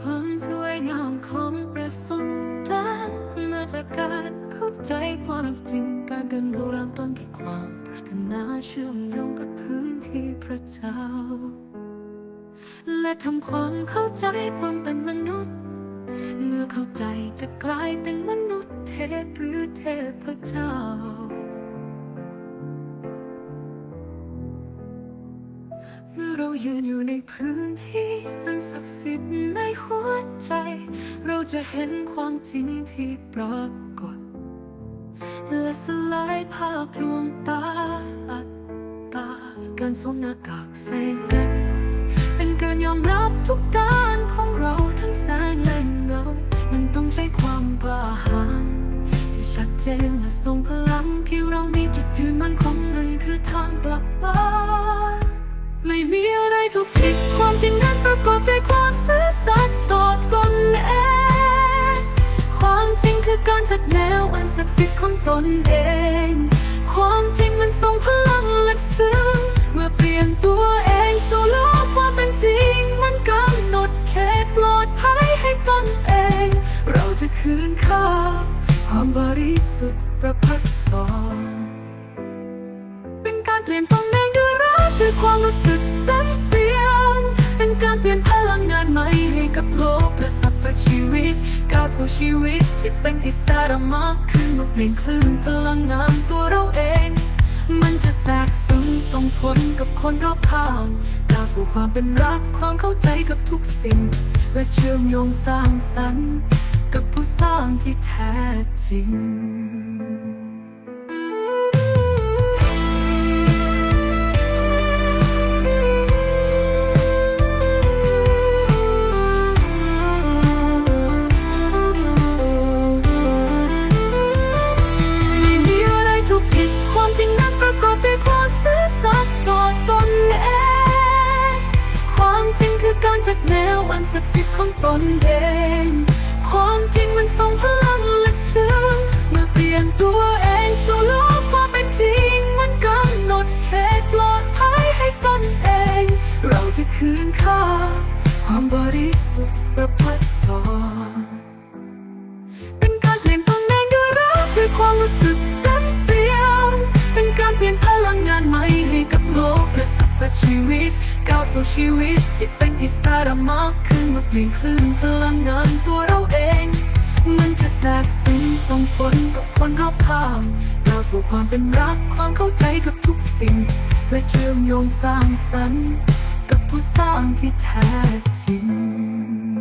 ความสวยงามของประสบการณ์มาจากการเข้าใจความจริงการเรียนรู้เริ่มต้นที่ความปรารถนาเชื่อมโยงกับพื้นที่พระเจ้า และทำความเข้าใจความเป็นมนุษย์ เมื่อเข้าใจจะกลายเป็นมนุษย์เทพหรือเทพเจ้า เมื่อเรายืนอยู่ในพื้นที่อันศักดิ์สิทธิ์ในหัวใจ เราจะเห็นความจริงที่ปรากฏ และสลายภาพลวงตาอัตตาการสวมหน้ากากใส่กันเป็นการยอมรับทุกการ ถูกผิดความจริงนั้นประกอบด้วยความซื่อสัตย์ต่อตนเอง ความจริงคือการจัดแนวอันศักดิ์สิทธิ์ของตนเอง ความจริงมันทรงพลังลึกซึ้งเมื่อเปลี่ยนตัวเองสู่โลกความเป็นจริง มันกำหนดเขตปลอดภัยให้ตนเอง เราจะคืนค่าความบริสุทธิ์ประพัดสอนเป็นการเปลี่ยนตำแหน่งด้วยรักด้วยความรู้สึกเต็ ชีวิตที่เป็นอิสระมากขึ้นมาเปลี่ยนคลื่นพลังงานตัวเราเอง มันจะแทรกซึมส่งผลกับคนรอบข้างก้าวสู่ความเป็นรักความเข้าใจกับทุกสิ่ง และเชื่อมโยงสร้างสรรค์ กับผู้สร้างที่แท้จริง จริงคือการจัดแนวอันศักดิ์สิทธิ์ของตนเองความจริงมันทรงพลังลึกซึ้งเมื่อเปลี่ยนตัวเองสู่โลกความเป็นจริง มันกำหนดเขตปลอดภัยให้ตนเอง เราจะคืนค่า ความบริสุทธิ์ประพัดสอนเป็นการเปลี่ยนตำแหน่งด้วยรักด้วยความรู้สึกเต็มเปี่ยมเป็นการเปลี่ยนพลังงานใหม่ให้กับโลกและสรรพชีวิตก้าวสู่ชีวิตที่เป็น สารมากขึ้นมาเปลี่ยนคลื่นพลังงานตัวเราเอง มันจะแทรกซึมส่งผลกับคนรอบข้างก้าวสู่ความเป็นรักความเข้าใจกับทุกสิ่ง และเชื่อมโยงสร้างสรรค์กับผู้สร้างที่แท้จริง